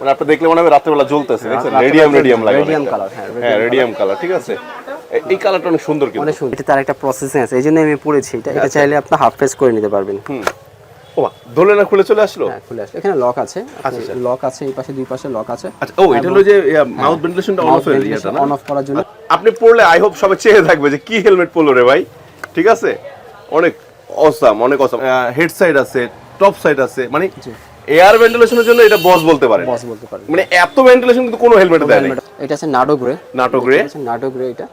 মানে আপনি দেখলে মনে হবে রাত্রেবেলা জ্বলতেছে দেখছেন? রেডিয়াম রেডিয়াম লাগে অনেকটা। color, হ্যাঁ, হ্যাঁ রেডিয়াম কালার ঠিক আছে? এই কালারটা অনেক সুন্দর কিন্তু। অনেক সুন্দর। এটা তার একটা প্রসেসিং আছে এই জন্য আমি পড়েছি। এটা এটা চাইলে আপনি হাফ ফেস করে নিতে পারবেন। হুম। ধরলে না খুলে চলে আসলো? হ্যাঁ খুলে আসে এখানে লক আছে। আচ্ছা, লক আছে এই পাশে দুই পাশে লক আছে। আচ্ছা ও এটা হলো যে মাউথ ভেন্টিলেশনটা অন অফ এর ইয়েটা না? অন অফ করার জন্য। আপনি পড়লে আই হোপ সবাই চেয়ে থাকবে যে কি হেলমেট পরলো রে ভাই? ঠিক আছে? অনেক অসাম অনেক অসাম হেড সাইড আছে টপ সাইড আছে। মানে এয়ার ভেন্টিলেশনের জন্য এটা বস বলতে পারেন বস বলতে পারেন মানে এত ভেন্টিলেশন কিন্তু কোনো হেলমেটে দেয় না এটা আছে নাডো গ্রে। নাটক রে নাডো গ্রে এটা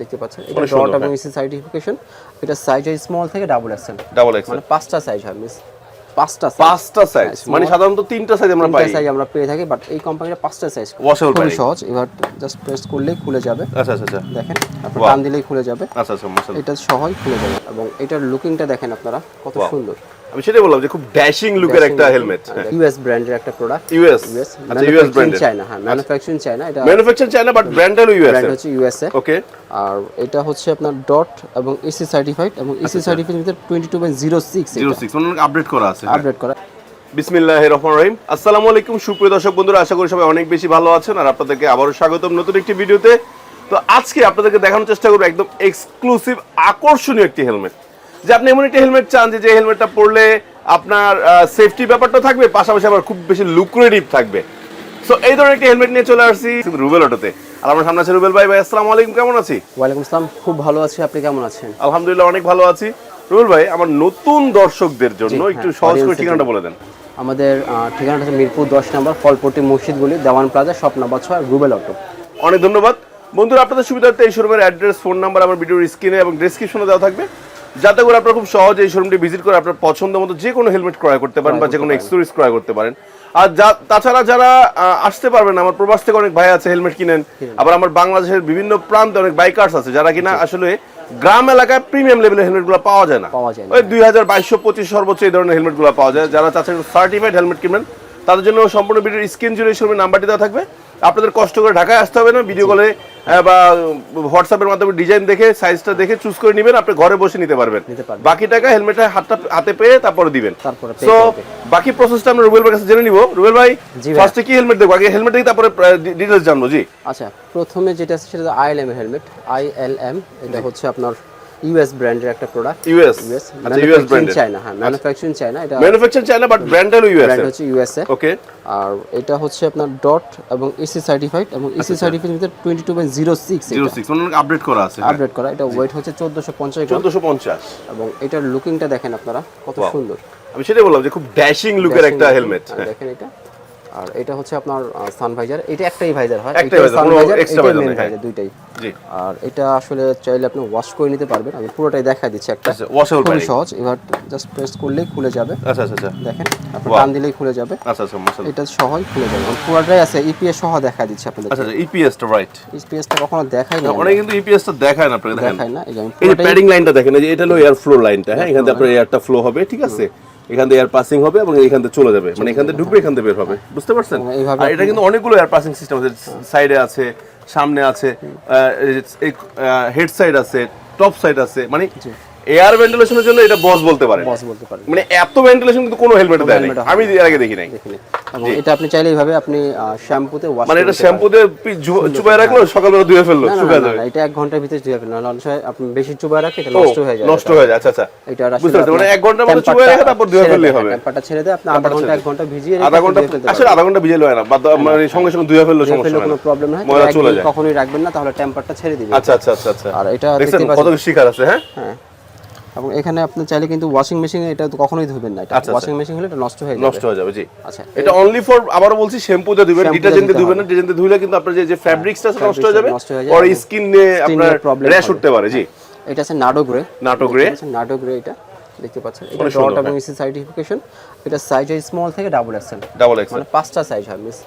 দেখতে পাচ্ছেন? এটা ডট এবং ইসি সার্টিফিকেশন এটা সাইজ হয় স্মল থেকে ডাবল এক্সেল ডাবল এক্স মানে পাঁচটা সাইজ হয় মিস পাঁচটা। পাঁচটা সাইজ মানে সাধারণত তিনটা সাইজ আমরা পাই। সাইজ আমরা পেয়ে থাকি বাট এই কোম্পানিটা পাঁচটা সাইজ Washable খুবই সহজ। এবার জাস্ট প্রেস করলেই খুলে যাবে। আচ্ছা আচ্ছা আচ্ছা। দেখেন আপনি টান দিলেই খুলে যাবে। আচ্ছা আচ্ছা এটা সহজ খুলে যাবে। এবং এটার লুকিংটা দেখেন আপনারা কত সুন্দর। আমি সেটাই বললাম যে খুব ড্যাশিং লুকের একটা হেলমেট ইউএস ব্র্যান্ডের একটা প্রোডাক্ট ইউএস ইউএস আচ্ছা ইউএস ব্র্যান্ডের চায়না হ্যাঁ ম্যানুফ্যাকচারিং চায়না এটা ম্যানুফ্যাকচার চায় না বাট ব্র্যান্ড হলো ইউএস ব্র্যান্ড হচ্ছে ইউএসএ ওকে আর এটা হচ্ছে আপনার ডট এবং এসি সার্টিফাইড এবং আচ্ছা, এসি সার্টিফিকেট ভিতরে twenty two point zero six zero six মানে আপডেট করা আছে আপডেট করা। বিসমিল্লাহ রহমান রহিম। আসসালামু আলাইকুম সুপ্রিয় দর্শক বন্ধুরা আশা করি সবাই অনেক বেশি ভালো আছেন আর আপনাদেরকে আবারও স্বাগতম নতুন একটি ভিডিওতে। তো আজকে আপনাদেরকে দেখানোর চেষ্টা করব একদম এক্সক্লুসিভ আকর্ষণীয় একটি হেলমেট যে আপনি এমন একটি হেলমেট চান যে হেলমেটটা পরলে আপনার সেফটি ব্যাপারটা থাকবে পাশাপাশি আবার খুব বেশি লুক্রেটিভ থাকবে। সো এই ধরনের একটি হেলমেট নিয়ে চলে আসছি রুবেল অটোতে। আর আমার সামনে আছে রুবেল ভাই। ভাই আসসালামু আলাইকুম। কেমন আছি? ওয়ালাইকুম আসসালাম। খুব ভালো আছি। আপনি কেমন আছেন? আলহামদুলিল্লাহ অনেক ভালো আছি। রুবেল ভাই আমার নতুন দর্শকদের জন্য একটু হ্যাঁ, সহজ করে ঠিকানাটা বলে দেন। আমাদের ঠিকানাটা হচ্ছে মিরপুর দশ নম্বর ফলপট্টি মসজিদগুলি দেওয়ান প্লাজা শপ নাম্বার ছয় রুবেল অটো। অনেক ধন্যবাদ। বন্ধুরা আপনাদের সুবিধার্থে এই শোরুমের অ্যাড্রেস ফোন নাম্বার আমার ভিডিওর স্ক্রিনে এবং ডেসক্রিপশনে দেওয়া থাকবে। যাতে করে আপনারা খুব সহজে এই শোরুমটি ভিজিট করে আপনার পছন্দ মতো যে কোনো হেলমেট ক্রয় করতে পারেন বা যে কোনো এক্সেসরিজ ক্রয় করতে পারেন। আর যা- তাছাড়া যারা আসতে পারবেন আমার প্রবাস থেকে অনেক ভাই আছে হেলমেট কিনেন আবার আমার বাংলাদেশের বিভিন্ন প্রান্তে অনেক বাইকার্স আছে যারা কিনা আসলে গ্রাম এলাকায় প্রিমিয়াম লেভেলের হেলমেটগুলো পাওয়া যায় না। পাওয়া যায় না। ওই দুই হাজার বাইশশো পঁচিশ সর্বোচ্চ এই ধরনের হেলমেটগুলো পাওয়া যায়। যারা চাচ্ছেন সার্টিফাইড হেলমেট কিনবেন তাদের জন্য সম্পূর্ণ ভিডিওর স্ক্রিন জুড়ে শোরুমের নাম্বারটি দেওয়া থাকবে। আপনাদের কষ্ট করে ঢাকায় আসতে হবে না ভিডিও কলে বা হোয়াটসঅ্যাপের মাধ্যমে ডিজাইন দেখে সাইজটা দেখে চুজ করে নেবেন আপনি ঘরে বসে নিতে পারবেন। বাকি টাকা হেলমেটটা হাতটা হাতে পেয়ে তারপরে দিবেন। তারপরে pay বাকি প্রসেসটা আমরা রুবেল ভাইয়ের কাছে জেনে নিব। রুবেল ভাই ফার্স্টে কি হেলমেট দেখব? আগে হেলমেট দেখি তারপরে ডিটেলস জানব জি। আচ্ছা প্রথমে যেটা আছে সেটা আইএলএম এর হেলমেট আইএলএম এটা হচ্ছে আপনার ইউএস ব্র্যান্ডের একটা প্রোডাক্ট ইউএস ইউএস আচ্ছা ইউএস ব্র্যান্ডের চায়না হ্যাঁ ম্যানুফ্যাকচারিং চায়না এটা ম্যানুফ্যাকচার চায় না বাট ব্র্যান্ড হলো ইউএস ব্র্যান্ড হচ্ছে ইউএসএ ওকে আর এটা হচ্ছে আপনার ডট এবং এসি সার্টিফাইড এবং আচ্ছা, এসি সার্টিফিকেট ভিতরে twenty two point zero six zero মানে আপডেট করা আছে আপডেট করা এটা ওয়েট হচ্ছে চোদ্দোশো পঞ্চাশ গ্রাম। চোদ্দশো পঞ্চাশ। এবং এটার লুকিংটা দেখেন আপনারা কত সুন্দর। আমি সেটাই বললাম যে খুব ড্যাশিং লুকের একটা হেলমেট হ্যাঁ, দেখেন এটা। আর এটা হচ্ছে আপনার সান ভাইজার এটা একটাই ভাইজার হয়। একটাই কোনো extra visor নেই, হ্যাঁ। দুইটাই। জি। আর এটা আসলে চাইলে আপনি ওয়াশ করে নিতে পারবেন। আমি পুরোটাই দেখা দিচ্ছি একটা। আচ্ছা, washable খুবই সহজ। এবার জাস্ট প্রেস করলেই খুলে যাবে। আচ্ছা আচ্ছা আচ্ছা। দেখেন আপনি টান দিলেই খুলে যাবে। আচ্ছা আচ্ছা মাশাআল্লাহ এটা সহজ খুলে যাবে। পুরোটাই আছে ইপিএস সহ দেখা দিচ্ছি আপনাদের। আচ্ছা আচ্ছা ইপিএস টা রাইট ইপিএসটা কখনো দেখাই না অনেক কিন্তু ইপিএস টা দেখায় না আপনাকে দেখেন। দেখাই না। এই যে আমি এই যে প্যাডিং লাইনটা দেখেন এই যে এটা হলো এয়ার ফ্লো লাইনটা হ্যাঁ? এখান থেকে আপনার এয়ারটা ফ্লো হবে ঠিক আছে? এখান থেকে এয়ার পাসিং হবে এবং এখান থেকে চলে যাবে। মানে এখান থেকে ঢুকবে এখান থেকে বের হবে। বুঝতে পারছেন? এবং আর এটা কিন্তু অনেকগুলো এয়ার পাসিং সিস্টেম আছে সাইডে আছে সামনে আছে হেড সাইড আছে টপ সাইড আছে। মানে এয়ার ভেন্টিলেশনের জন্য এটা বস বলতে পারেন। বস বলতে পারেন। মানে এত ভেন্টিলেশন কিন্তু কোনো হেলমেটে দেয় না হয় আমি এর আগে দেখি নাই এটা আপনি চাইলে এইভাবে আপনি শ্যাম্পুতে ওয়াশ মানে এটা শ্যাম্পু দিয়ে পি- জু- চুবাই রাখল সকালবেলা ধুয়ে ফেলল শুকায় না, যাবে। এটা এক ঘণ্টার ভিতরে ধুয়ে ফেলেন নাহলে সময় আপনি বেশি চুবায় রাখলে এটা নষ্ট হয়ে যায় নষ্ট হয়ে যায়। আচ্ছা আচ্ছা। এটা আর বুঝতে পারছি, মানে এক ঘণ্টার মতো চুবাই রেখে তারপর ধুয়ে ফেললেই হবে। টেম্পারটা ছেড়ে দেয়। আপনি আধা ঘণ্টা এক ঘণ্টা ভিজিয়ে রেখে আধা ঘণ্টা আসলে আধা ঘণ্টা ভিজাইলে হয় না বাদ মানে সঙ্গে সঙ্গে ধুয়ে ফেলল সমস্যা ফেললে হয় কোনো প্রবলেম হয় ময়লা চলে যায়। কখনোই রাখবেন না তাহলে টেম্পারটা ছেড়ে দিবেন। আচ্ছা আচ্ছা আচ্ছা আচ্ছা। আর এটা কত শিকার আছে হ্যাঁ? হ্যাঁ। এবং এখানে আপনি চাইলে কিন্তু ওয়াশিং মেশিনে এটা কখনোই ধুবেন না। এটা আচ্ছা, ওয়াশিং মেশিন হলে এটা নষ্ট হয়ে যাবে। নষ্ট হয়ে যাবে জি। আচ্ছা। এটা অনলি ফর আবারও বলছি শ্যাম্পু দিয়ে দিয়ে ডিটারজেন্ট দিয়ে দিবেন না ডিটারজেন্ট দিয়ে ধুইলে কিন্তু আপনার যে যে ফ্যাব্রিক্সটা নষ্ট হয়ে যাবে নষ্ট হয়ে যাবে পরে স্কিন নিয়ে আপনার র্যাশ উঠতে পারে জি। এটা আছে নাডো গ্রে নাটক রে নাডো গ্রে এটা দেখতে পাচ্ছেন। এটা ডট এবং ইসি সার্টিফিকেশন এটা সাইজ স্মল থেকে ডাবল এক্সেল ডাবল এক্স মানে পাঁচটা সাইজ হয় মিস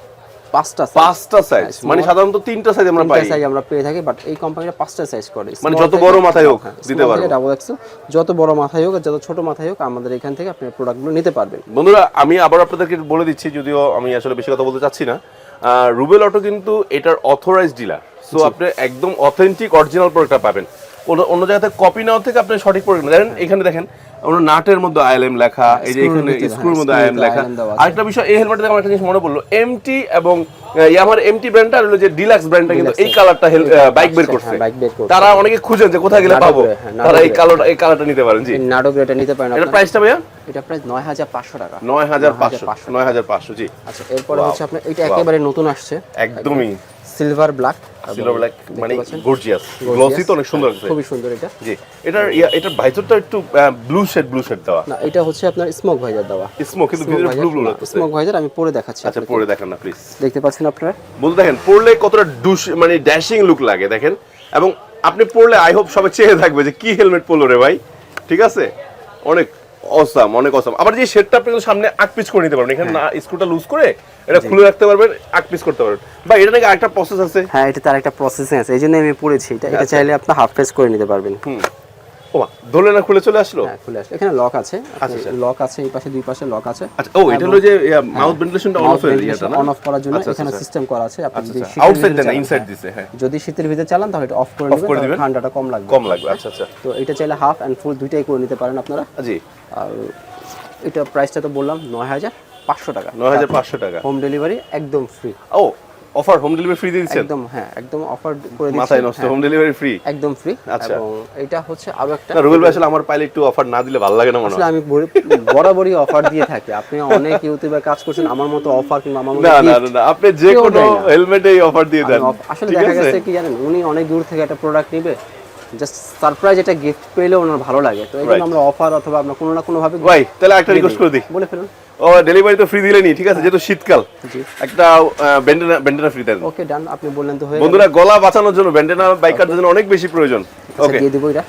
পাঁচটা পাঁচটা সাইজ মানে সাধারণত তিনটা সাইজ আমরা পাই। সাইজ আমরা পেয়ে থাকি বাট এই কোম্পানিটা পাঁচটা সাইজ করে। মানে যত বড় মাথায় হোক দিতে পারব। ডাবল এক্সেল যত বড় মাথায় হোক যত ছোট মাথায় হোক আমাদের এখান থেকে আপনি প্রোডাক্টগুলো নিতে পারবেন। বন্ধুরা আমি আবার আপনাদেরকে বলে দিচ্ছি যদিও আমি আসলে বেশি কথা বলতে চাচ্ছি না। রুবেল অটো কিন্তু এটার অথরাইজ ডিলার সো আপনি একদম অথেন্টিক অরিজিনাল প্রোডাক্টটা পাবেন। অন্য জায়গাতে কপি নেওয়া থেকে আপনি সঠিক প্রোডাক্ট দেখেন এখানে দেখেন আমরা নাটের মধ্যে আইএলএম লেখা এই যে এখানে স্ক্রুর হ্যাঁ, মধ্যে আইএলএম লেখা। আরেকটা বিষয় এই হেলমেটে আমার একটা জিনিস মনে পড়ল এমটি এবং ইয়ামার এমটি ব্র্যান্ডটা হলো যে ডিলাক্স ব্র্যান্ডটা কিন্তু এই কালারটা বাইক বের হ্যাঁ, করছে বের করছে। তারা অনেকে খুঁজেন যে কোথায় গেলে পাবো। হ্যাঁ, তারা এই। কালারটা এই কালারটা নিতে পারেন জি। নাটক এটা নিতে পারেন এটা। প্রাইসটা ভাইয়া? এটা হাজার পাঁচশো টাকা। নয় হাজার পাঁচশো। নয় হাজার পাঁচশো জি। আচ্ছা এরপরে হচ্ছে আপনার এটা একেবারে নতুন আসছে। একদমই। সিলভার ব্ল্যাক সিলভার ব্ল্যাক মানে গর্জিয়াস গ্লসি তো অনেক সুন্দর লাগছে খুবই সুন্দর এটা। জি। এটার এটার একটু ব্লু শেড ব্লু শেড দেওয়া। না এটা হচ্ছে আপনার স্মোক ভাইজার দেওয়া। স্মোক কিন্তু ভিতরে ব্লু ব্লু লাগছে স্মোক ভাইজার আমি পরে দেখাচ্ছি আচ্ছা পরে দেখেন না প্লিজ দেখতে পাচ্ছেন আপনারা? বলতে দেখেন পড়লে কতটা ডুশ মানে ড্যাশিং লুক লাগে দেখেন। এবং আপনি পড়লে আই হোপ সবাই চেয়ে থাকবে যে কি হেলমেট পরলো রে ভাই? ঠিক আছে? অনেক অসাম অনেক অসাম আবার যে শেডটা আপনি সামনে আক পিস করে নিতে পারবেন। এখানে না স্ক্রুটা লুজ করে এটা খুলে রাখতে পারবেন আক পিস করতে পারবেন। বা এটা নাকি আরেকটা প্রসেস আছে? হ্যাঁ এটা তার একটা প্রসেসিং আছে এই জন্য আমি পড়েছি। এটা এটা আচ্ছা। চাইলে আপনি হাফ ফেস করে নিতে পারবেন। হুম। ও মা, ধরলে না খুলে চলে আসলো? হ্যাঁ খুলে আসে এখানে লক আছে আচ্ছা, আচ্ছা। লক আছে এই পাশে দুই পাশে লক আছে। আচ্ছা ও এটা হলো যে মাউথ ভেন্টিলেশনটা অন অফ এর ইয়েটা না? অন অফ করার জন্য আচ্ছা, এখানে আচ্ছা, সিস্টেম করা আছে। আপনি আচ্ছা যদি আচ্ছা। আউটসাইড চালান, ইনসাইড হ্যাঁ, দিছে হ্যাঁ। যদি শীতের ভিতরে চালান তাহলে এটা অফ করে নেবেন দিবেন। ঠান্ডাটা কম লাগবে। কম লাগবে আচ্ছা আচ্ছা। তো এটা চাইলে হাফ এন্ড ফুল দুইটাই করে নিতে পারেন আপনারা। জি। আর এটা প্রাইসটা তো বললাম নয় হাজার। পাঁচশো টাকা। নয় হাজার পাঁচশো টাকা। হোম ডেলিভারি একদম ফ্রি ও অফার হোম ডেলিভারি ফ্রি দিয়ে দিচ্ছেন একদম হ্যাঁ একদম অফার করে মাথায় নষ্ট হোম ডেলিভারি ফ্রি একদম ফ্রি আচ্ছা। এটা হচ্ছে আরও একটা রুবেল ভাই আসলে আমার পাইলে একটু অফার না দিলে ভালো লাগে না মনে আসলে আমি বরাবরই অফার দিয়ে থাকি। আপনি অনেক ইউটিউবে কাজ করছেন আমার মতো অফার কিংবা আমার মতো না না না, আপনি যে কোনো অফার দিয়ে দেন। আসলে দেখা গেছে কি জানেন উনি অনেক দূর থেকে একটা প্রোডাক্ট নিবে। জাস্ট সারপ্রাইজ একটা গিফট পেলে ওনার ভালো লাগে। তো এই জন্য আমরা অফার অথবা আমরা কোনো না কোনো ভাবে ভাই তাহলে একটা রিকোয়েস্ট করে দিই। বলে ফেলুন। ও ডেলিভারি তো ফ্রি দিলেনি ঠিক আছে যেহেতু শীতকাল। একটা ব্যান্ডেনা ব্যান্ডেনা ফ্রি দেন। ওকে ডান আপনি বললেন তো হয়ে বন্ধুরা গলা বাঁচানোর জন্য ব্যান্ডেনা বাইকারদের জন্য অনেক বেশি প্রয়োজন। আচ্ছা, ওকে দিয়ে দিব এটা।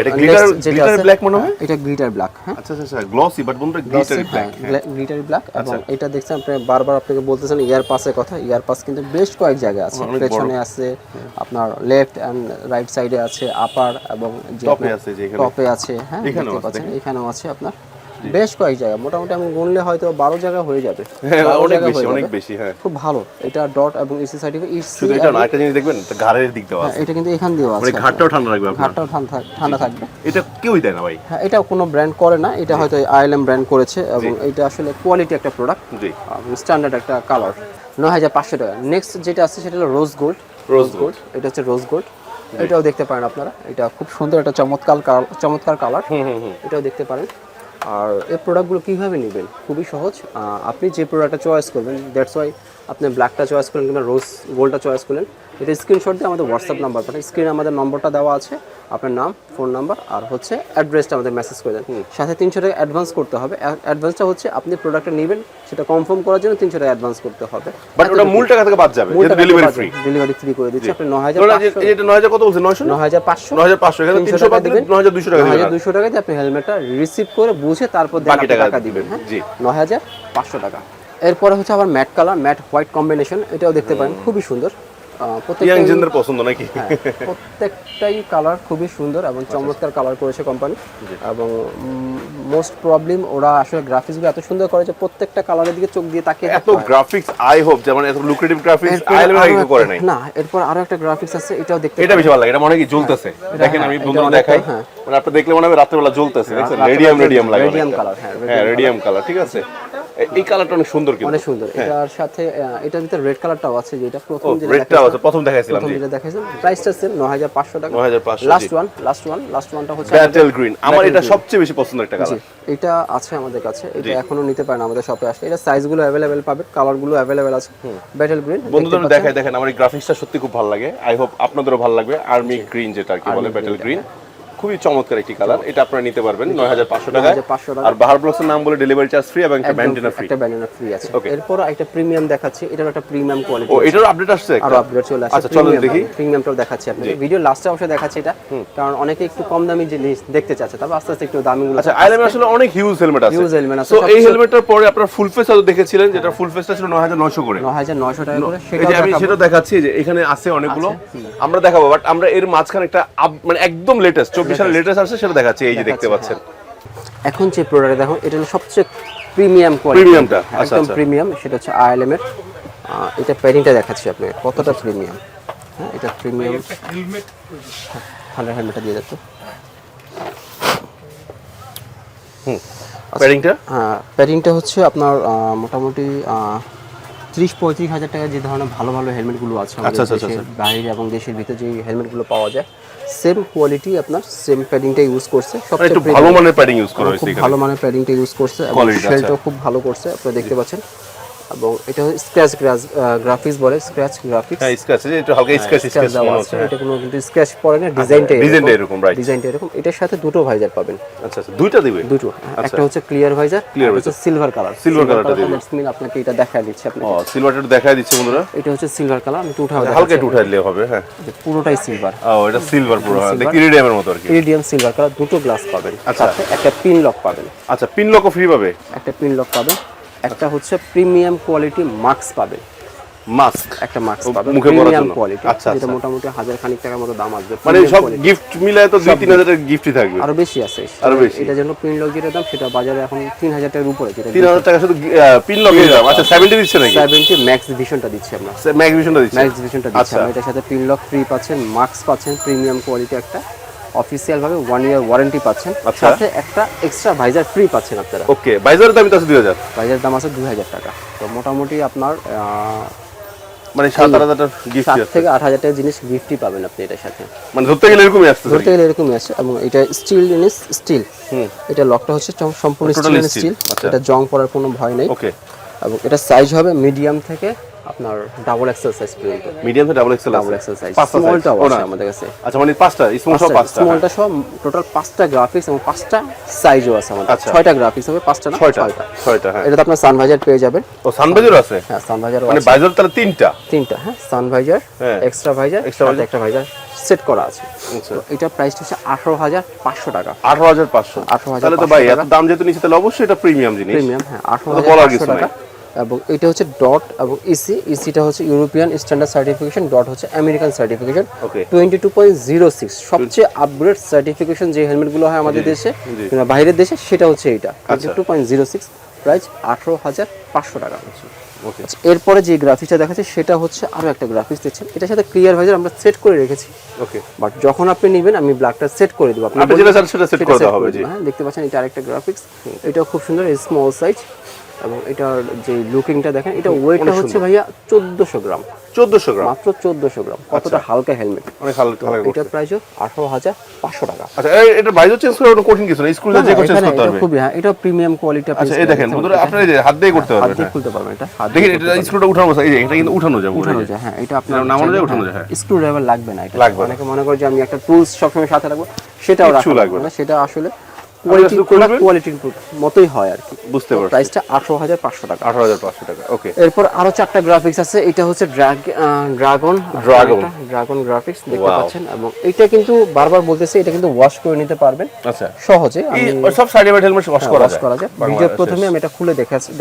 এটা গ্লিটার গ্লিটার ব্ল্যাক মনে হয়? এটা গ্লিটার ব্ল্যাক হ্যাঁ। আচ্ছা আচ্ছা আচ্ছা গ্লসি বাট বন্ধুরা গ্লিটার ব্ল্যাক গ্লিটারি ব্ল্যাক এবং আচ্ছা। এটা দেখছেন আপনি বারবার আপনাকে বলতেছেন ইয়ার পাসের কথা ইয়ার পাস কিন্তু বেশ কয়েক জায়গায় আছে। পেছনে আছে আপনার লেফট এন্ড রাইট সাইডে আছে আপার এবং টপে আছে যে এখানে। টপে আছে হ্যাঁ এখানেও আছে, এখানেও আছে আপনার। বেশ কয়েক জায়গা মোটামুটি আমি গুনলে হয়তো বারো জায়গা হয়ে যাবে। হ্যাঁ 12 অনেক বেশি অনেক বেশি হ্যাঁ। খুব ভালো। এটা ডট এবং ইসি সার্টিফিকেট শুধু এটা না একটা জিনিস দেখবেন ঘাড়ের দিক দেওয়া আছে। এটা কিন্তু এখান মানে আছে। ঘাড়টাও ঠান্ডা রাখবে ঘাটটাও ঠান্ডা থাকবে। এটা কেউই দেয় না ভাই। হ্যাঁ এটা কোনো ব্র্যান্ড করে না এটা হয়তো আইএলএম ব্র্যান্ড করেছে এবং এটা আসলে কোয়ালিটি একটা প্রোডাক্ট জি। স্ট্যান্ডার্ড একটা কালার নয় হাজার পাঁচশো টাকা। নেক্সট যেটা আছে সেটা হলো রোজ গোল্ড রোজ গোল্ড এটা হচ্ছে রোজ গোল্ড এটাও দেখতে পারেন আপনারা। এটা খুব সুন্দর একটা চমৎকার চমৎকার কালার এটাও দেখতে পারেন। আর এই প্রোডাক্টগুলো কীভাবে নেবেন? খুবই সহজ। আপনি যে প্রোডাক্টটা চয়েস করবেন দ্যাটস ওয়াই আপনি ব্ল্যাকটা চয়েস করলেন কিংবা রোজ গোল্ডটা চয়েস করলেন, এটা স্ক্রিনশট দিয়ে আমাদের হোয়াটসঅ্যাপ নাম্বার পাঠান। স্ক্রিনে আমাদের নম্বরটা দেওয়া আছে। আপনার নাম ফোন নাম্বার আর হচ্ছে অ্যাড্রেসটা আমাদের মেসেজ করে দেন। সাথে তিনশো টাকা অ্যাডভান্স করতে হবে। অ্যাডভান্সটা হচ্ছে আপনি প্রোডাক্টটা নেবেন সেটা কনফার্ম করার জন্য তিনশো টাকা অ্যাডভান্স করতে হবে। বাট ওটা মূল টাকা থেকে বাদ যাবে ডেলিভারি ফ্রি ডেলিভারি ফ্রি করে দিচ্ছি। আপনি ন হাজার যেটা নয় হাজার কত বলছে? নয়শো ন? হাজার পাঁচশো। নয় হাজার পাঁচশো এখানে তিনশো বাদ দিলে নয় হাজার দুশো টাকা নয় দিবেন। হাজার। দুশো টাকা দিয়ে আপনি হেলমেটটা রিসিভ করে বুঝে তারপর বাকি টাকা টাকা দিবেন, দিবেন। হ্যাঁ? জি। নয় হাজার পাঁচশো টাকা। এরপরে হচ্ছে আবার matte colour matte white combination এটাও দেখতে পারেন খুবই সুন্দর। ইয়াং জেনদের পছন্দ নাকি? হ্যাঁ, প্রত্যেকটাই কালার খুবই সুন্দর এবং চমৎকার কালার করেছে কোম্পানি এবং মোস্ট প্রবলেম ওরা আসলে গ্রাফিক্সগুলো এত সুন্দর করে যে প্রত্যেকটা কালারের দিকে চোখ দিয়ে তাকিয়ে এত গ্রাফিক্স আই হোপ যেমন এত লুক্রেটিভ গ্রাফিক্স আইলেমের আরও আগে করে নাই। না এরপর আরও একটা গ্রাফিক্স আছে এটাও দেখতে এটা বেশি ভালো লাগে এটা মনে হয় কি জ্বলতেছে। দেখেন হ্যাঁ, আমি এটা বন্ধুরা দেখাই হ্যাঁ। মানে আপনি দেখলে মনে হবে রাত্রেবেলা জ্বলতেছে দেখছেন রেডিয়াম রেডিয়াম লাগে অনেকটা। color, হ্যাঁ, হ্যাঁ রেডিয়াম কালার ঠিক আছে। এই কালারটা অনেক সুন্দর কিন্তু। অনেক সুন্দর। এটার সাথে এটার ভিতরে রেড কালারটাও আছে যেটা প্রথম যেটা আছে প্রথম দেখাইছিলাম প্রথম যেটা দেখাইছেন প্রাইসটা সেম নয় হাজার পাঁচশো টাকা। 9500 last one last one last ওয়ানটা হচ্ছে ব্যাটেল গ্রিন আমার এটা। সবচেয়ে বেশি পছন্দের একটা কালার এটা আছে আমাদের কাছে এটা এখনও নিতে পারেন আমাদের শপে আসলে। এটা সাইজগুলো অ্যাভেলেবেল পাবে কালারগুলো অ্যাভেলেবেল আছে। ব্যাটেল গ্রিন বন্ধুদের দেখাই দেখেন আমার এই গ্রাফিক্সটা সত্যি খুব ভালো লাগে। আই হোপ আপনাদেরও ভালো লাগবে আর্মি গ্রিন যেটা আর কি বলে ব্যাটেল গ্রিন খুবই চমৎকার একটি কালার। এটা আপনারা নিতে পারবেন নয় হাজার পাঁচশো টাকা আর বাহার ব্লকসের নাম বলে ডেলিভারি চার্জ ফ্রি এবং একটা ব্যান্ডেনা ফ্রি একটা ব্যান্ডেনা ফ্রি আছে। এরপর একটা প্রিমিয়াম দেখাচ্ছি। এটার একটা প্রিমিয়াম কোয়ালিটি ও এটার আপডেট আসছে? আর আপডেট চলে আসছে। আচ্ছা চলুন দেখি। প্রিমিয়ামটাও দেখাচ্ছি আপনাদের। ভিডিও লাস্টে অবশ্যই দেখাচ্ছি এটা। কারণ অনেকে একটু কম দামি জিনিস দেখতে চাচ্ছে। তবে আস্তে আস্তে একটু দামিগুলো আচ্ছা আইলেম আসলে অনেক হিউজ হেলমেট আছে। হিউজ হেলমেট আছে। তো এই হেলমেটটার পরে আপনারা ফুল ফেস আদৌ দেখেছিলেন যেটা হ্যাঁ। ফুল ফেসটা ছিল 9900 করে। 9900 টাকা করে। সেটা আমি সেটা দেখাচ্ছি যে এখানে আছে অনেকগুলো। আচ্ছা, আমরা দেখাবো বাট আমরা এর মাঝখানে একটা মানে একদম লেটেস্ট কন্ডিশন লেটেস্ট আসছে সেটা দেখাচ্ছি এই যে দেখতে পাচ্ছেন। হ্যাঁ। এখন যে প্রোডাক্ট দেখো এটা হলো সবচেয়ে প্রিমিয়াম কোয়ালিটি প্রিমিয়ামটা আচ্ছা, আচ্ছা। একদম প্রিমিয়াম সেটা হচ্ছে আইএলএম এর। এটা প্যাডিংটা দেখাচ্ছি আপনাকে কতটা প্রিমিয়াম হ্যাঁ এটা প্রিমিয়াম হেলমেট ভালো হেলমেটটা দিয়ে দাও হুম আচ্ছা, প্যাডিংটা হ্যাঁ প্যাডিংটা হচ্ছে আপনার মোটামুটি ত্রিশ পঁয়ত্রিশ হাজার টাকা যে ধরনের ভালো ভালো হেলমেটগুলো আছে আচ্ছা, বাইরে এবং দেশের ভিতরে যে হেলমেটগুলো পাওয়া যায় সেম কোয়ালিটি আপনার সেম প্যাডিংটা ইউজ করছে। সবচেয়ে একটু ভালো মানের প্যাডিং ইউজ করা হয়েছে এখানে। ভালো মানের প্যাডিংটা ইউজ করছে এবং আচ্ছা। শেলটাও খুব ভালো করছে আপনারা দেখতে পাচ্ছেন। এবং এটা স্ক্র্যাচ গ্রাফিক্স বলে স্ক্র্যাচ গ্রাফিক্স হ্যাঁ স্ক্র্যাচ একটু হালকা স্ক্র্যাচ স্ক্র্যাচ দেওয়া আছে। এটা কোনো কিন্তু স্ক্র্যাচ পড়ে না ডিজাইনটা ডিজাইনটা এরকম, right. ডিজাইনটা এরকম। এটার সাথে দুটো ভাইজার পাবেন। আচ্ছা আচ্ছা দুইটা দিবে? দুটো একটা হচ্ছে ক্লিয়ার ভাইজার হচ্ছে সিলভার কালার Silver colour টা দিবে। দ্যাটস মিন আপনাকে এটা দেখা দিচ্ছে ও সিলভারটা দেখাই দিচ্ছে বন্ধুরা। এটা হচ্ছে সিলভার কালার আমি একটু উঠাও হালকা একটু উঠাই দিলে হবে হ্যাঁ। পুরোটাই সিলভার ও এটা সিলভার পুরো হ্যাঁ ইরিডিয়ামের মতো আর কি। ইরিডিয়াম সিলভার কালার দুটো গ্লাস পাবেন। আচ্ছা। একটা পিন লক পাবেন। আচ্ছা পিন লকও ফ্রি পাবে? একটা পিন লক পাবেন। একটা হচ্ছে প্রিমিয়াম কোয়ালিটি মাস্ক পাবেন মাস্ক একটা মাস্ক ও, পাবেন মুখে পরার জন্য। কোয়ালিটি আচ্ছা, যেটা আচ্ছা। মোটামুটি হাজার খানিক টাকার মতো দাম আসবে। মানে সব গিফট মিলায় তো দুই তিন হাজারের গিফটই থাকবে। আরও বেশি আছে। আরও বেশি। এটা যেন পিন লক যেটা দাম সেটা বাজারে এখন তিন হাজার টাকার উপরে যেটা তিন হাজার টাকা শুধু পিন লকের দাম আচ্ছা সেভেন্টি দিচ্ছে নাকি? সেভেন্টি ম্যাক্স ভিশনটা দিচ্ছি আমরা। ম্যাক্স ভিশনটা দিচ্ছে। ম্যাক্স ভিশনটা দিচ্ছি। আমরা এটার সাথে পিন লক ফ্রি পাচ্ছেন মাস্ক পাচ্ছেন প্রিমিয়াম কোয়ালিটি একটা অফিসিয়াল ভাবে ওয়ান ইয়ার ওয়ারেন্টি পাচ্ছেন। আচ্ছা। সাথে একটা এক্সট্রা ভাইজার ফ্রি পাচ্ছেন আপনারা। ওকে বাইজারের দাম তো আছে দুই হাজার। ভাইজার দাম আছে দুই হাজার টাকা। তো মোটামুটি আপনার মানে সাত আট হাজার গিফট সাত থেকে আট হাজার টাকার জিনিস গিফটই পাবেন আপনি এটার সাথে। মানে ধরতে গেলে এরকমই আসছে ধরতে গেলে এরকমই আছে এবং এটা স্টিল জিনিস স্টিল হুম। এটা লকটা হচ্ছে সম্পূর্ণ স্টিল স্টিল আচ্ছা। এটা জং পড়ার কোনো ভয় নেই। ওকে এবং এটা সাইজ হবে মিডিয়াম থেকে আপনার ডাবল এক্সেল সাইজ পর্যন্ত। মিডিয়াম থেকে double XL double XL size? স্মলটাও আছে আমাদের কাছে। আচ্ছা মানে পাঁচটা স্মল সব পাঁচটা। স্মলটা সব টোটাল পাঁচটা গ্রাফিক্স এবং পাঁচটা সাইজও আছে আমাদের। আচ্ছা। ছয়টা গ্রাফিক্স হবে পাঁচটা না? ছয়টা ছয়টা। হ্যাঁ। এটাতে আপনার সানভাইজার পেয়ে যাবেন। ও সানভাইজার আছে? হ্যাঁ সানভাইজার মানে বাইজার তাহলে তিনটা? তিনটা হ্যাঁ সানভাইজার হ্যাঁ। Extra visor extra visor। একটা ভাইজার সেট করা আছে। আচ্ছা। তো এটার প্রাইসটা হচ্ছে আঠারো হাজার পাঁচশো টাকা। আঠারো হাজার পাঁচশো। 18,500 তাহলে তো ভাই এত দাম যেহেতু নিচ্ছে তাহলে অবশ্যই এটা প্রিমিয়াম জিনিস। প্রিমিয়াম হ্যাঁ আঠারো হাজার কিছু টাকা। এবং এটা হচ্ছে ডট এবং ইসি ইসিটা হচ্ছে ইউরোপিয়ান স্ট্যান্ডার্ড সার্টিফিকেশন ডট হচ্ছে American certification twenty two point zero six সবচেয়ে আপগ্রেড সার্টিফিকেশন যে হেলমেটগুলো হয় আমাদের দেশে কিংবা বাইরের দেশে সেটা হচ্ছে এটা। Twenty two point zero six price আঠারো হাজার পাঁচশো টাকা। ওকে আচ্ছা, এরপরে যে গ্রাফিক্সটা দেখাচ্ছে সেটা হচ্ছে আরও একটা গ্রাফিক্স দিচ্ছেন এটার সাথে ক্লিয়ার ভাইজার আমরা সেট করে রেখেছি। ওকে বাট যখন আপনি নেবেন আমি ব্ল্যাকটা সেট করে দেবো। আপনি যেটা সেটা set করে দেওয়া হবে, জি। হ্যাঁ দেখতে পাচ্ছেন এটা আরেকটা গ্রাফিক্স এটা খুব সুন্দর স্মল সাইজ এবং এটার যে লুকিংটা দেখেন এটা ওয়েটটা হচ্ছে ভাইয়া চোদ্দোশো গ্রাম। চোদ্দশো গ্রাম? মাত্র চোদ্দোশো গ্রাম। কতটা হালকা হেলমেট অনেক হালকা হালকা এটার প্রাইসও আঠারো হাজার পাঁচশো টাকা। আচ্ছা এটা বাইজার চেঞ্জ করা কোনো কঠিন কিছু না স্ক্রু যে চেঞ্জ করতে পারবে। খুবই হ্যাঁ এটা প্রিমিয়াম কোয়ালিটি আপনি আচ্ছা এই দেখেন বন্ধুরা আপনারা এই যে হাত দিয়ে করতে পারবেন হাত দিয়ে হ্যাঁ। খুলতে পারবেন এটা। হাত দেখেন এটা স্ক্রুটা উঠানো যায় এই যে এটা কিন্তু উঠানো যাবে উঠানো যায় হ্যাঁ এটা আপনার নামানো যায়, উঠানো যায়, হ্যাঁ। স্ক্রু ড্রাইভার লাগবে না। এটা অনেকে মনে করে যে আমি একটা টুলস সবসময় সাথে রাখব সেটাও কিচ্ছু রাখা লাগবে লাগবে না। না সেটা আসলে কোয়ালিটি মতোই হয় আর কি। বুঝতে পারছি। প্রাইসটা আঠারো হাজার পাঁচশো টাকা। আঠারো হাজার পাঁচশো টাকা ওকে এরপর আরও চারটা গ্রাফিক্স আছে। এটা হচ্ছে ড্রাগন Dragon। ড্রাগন গ্রাফিক্স দেখতে পাচ্ছেন। এবং এটা কিন্তু বারবার বলতেছে এটা কিন্তু ওয়াশ করে নিতে পারবেন। আচ্ছা। সহজে সব সার্টিফাইড হেলমেট ওয়াশ করা ওয়াশ যায়। করা যায়। ভিডিও প্রথমে আমি এটা খুলে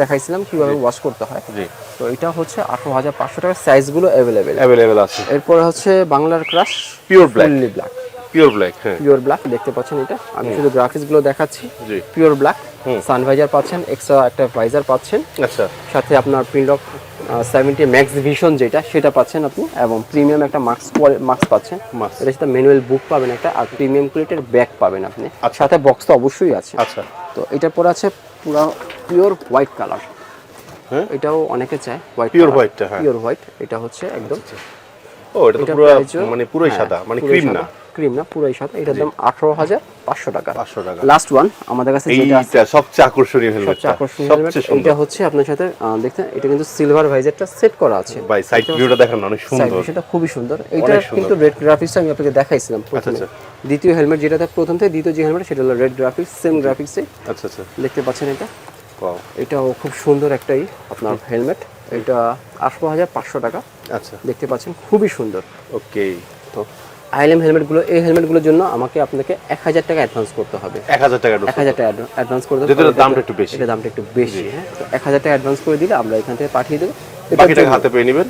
দেখাইছিলাম কীভাবে ওয়াশ করতে হয়। জি। তো এটা হচ্ছে আঠারো হাজার পাঁচশো টাকার সাইজগুলো অ্যাভেলেবেল অ্যাভেলেবেল আছে। এরপরে হচ্ছে বাংলার crush pure. Fully black pure black হ্যাঁ। পিওর ব্ল্যাক দেখতে পাচ্ছেন এটা? আমি শুধু গ্রাফিক্সগুলো দেখাচ্ছি। জি। Pure black. সানভাইজার পাচ্ছেন এক্সট্রা একটা ভাইজার পাচ্ছেন। আচ্ছা। সাথে আপনার প্রিন্টক সেভেন্টি ম্যাক্স ভিশন যেটা সেটা পাচ্ছেন আপনি এবং প্রিমিয়াম একটা মাস্ক মাস্ক পাচ্ছেন। এটার সাথে ম্যানুয়াল বুক পাবেন একটা আর প্রিমিয়াম কোয়ালিটির ব্যাগ পাবেন আপনি। আচ্ছা। সাথে বক্স তো অবশ্যই আছে। আচ্ছা। তো এটার পরে আছে পুরো পিওর হোয়াইট কালার হ্যাঁ? এটাও অনেকে চায় হোয়াইট Pure white টা, হ্যাঁ। পিওর হোয়াইট এটা হচ্ছে একদম ও এটা তো পুরো মানে পুরোই হ্যাঁ, সাদা মানে ক্রিম না। ক্রিম না পুরোই সাদা। এটার দাম আঠারো হাজার পাঁচশো টাকা। 500 টাকা। লাস্ট ওয়ান আমাদের কাছে যেটা আছে সবচেয়ে আকর্ষণীয় হেলমেট সবচেয়ে আকর্ষণীয় এটা হচ্ছে আপনার সাথে দেখতেন এটা কিন্তু সিলভার ভাইজারটা সেট করা আছে। ভাই সাইড ভিউটা দেখেন অনেক সুন্দর। ভিউটা খুবই সুন্দর। এটা কিন্তু রেড গ্রাফিক্সটা আমি আপনাকে দেখাইছিলাম প্রথমে। আচ্ছা। দ্বিতীয় হেলমেট যেটা প্রথম থেকে দ্বিতীয় যে হেলমেট সেটা হলো রেড গ্রাফিক্স সেম গ্রাফিক্সে আচ্ছা আচ্ছা। দেখতে পাচ্ছেন এটা? এটাও খুব সুন্দর একটাই আপনার হেলমেট এটা আঠারো হাজার পাঁচশো টাকা। আচ্ছা। দেখতে পাচ্ছেন খুবই সুন্দর। ওকে তো? আইএলএম হেলমেটগুলো এই হেলমেটগুলোর জন্য আমাকে আপনাকে এক হাজার টাকা অ্যাডভান্স করতে হবে। এক হাজার টাকা এক হাজার টাকা অ্যাডভান্স করে এটার দামটা একটু বেশি। এটা দামটা একটু বেশি হ্যাঁ। তো এক হাজার টাকা অ্যাডভান্স করে দিলে আমরা এখান থেকে পাঠিয়ে দেবো। বাকি টাকা হাতে পেয়ে নেবেন।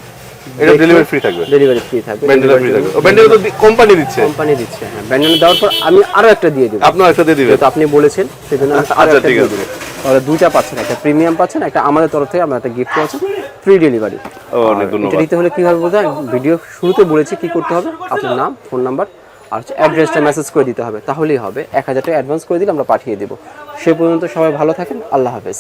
এটা ডেলিভারি ফ্রি থাকবে। ডেলিভারি ফ্রি থাকবে। ব্যান্ডেলা ফ্রি থাকবে। ব্যান্ডেলা তো কোম্পানি দিচ্ছে। কোম্পানি দিচ্ছে হ্যাঁ। ব্যান্ডেল দেওয়ার পর আমি আরও একটা দিয়ে দেবো। আপনার একটা দিয়ে দিবেন। তো আপনি বলেছেন সেজন্য আমি আচ্ছা, ঠিক দিয়ে আছে। দুইটা পাচ্ছেন একটা প্রিমিয়াম পাচ্ছেন একটা আমাদের তরফ থেকে আমরা একটা গিফট পাচ্ছেন ফ্রি ডেলিভারি এটা নিতে দিতে হলে কীভাবে বলতে হয় ভিডিও শুরুতে বলেছি কি করতে হবে আপনার নাম ফোন নাম্বার আর হচ্ছে অ্যাড্রেসটা মেসেজ করে দিতে হবে তাহলেই হবে। এক হাজার টাকা অ্যাডভান্স করে দিলে আমরা পাঠিয়ে দেবো। সে পর্যন্ত সবাই ভালো থাকেন আল্লাহ হাফেজ।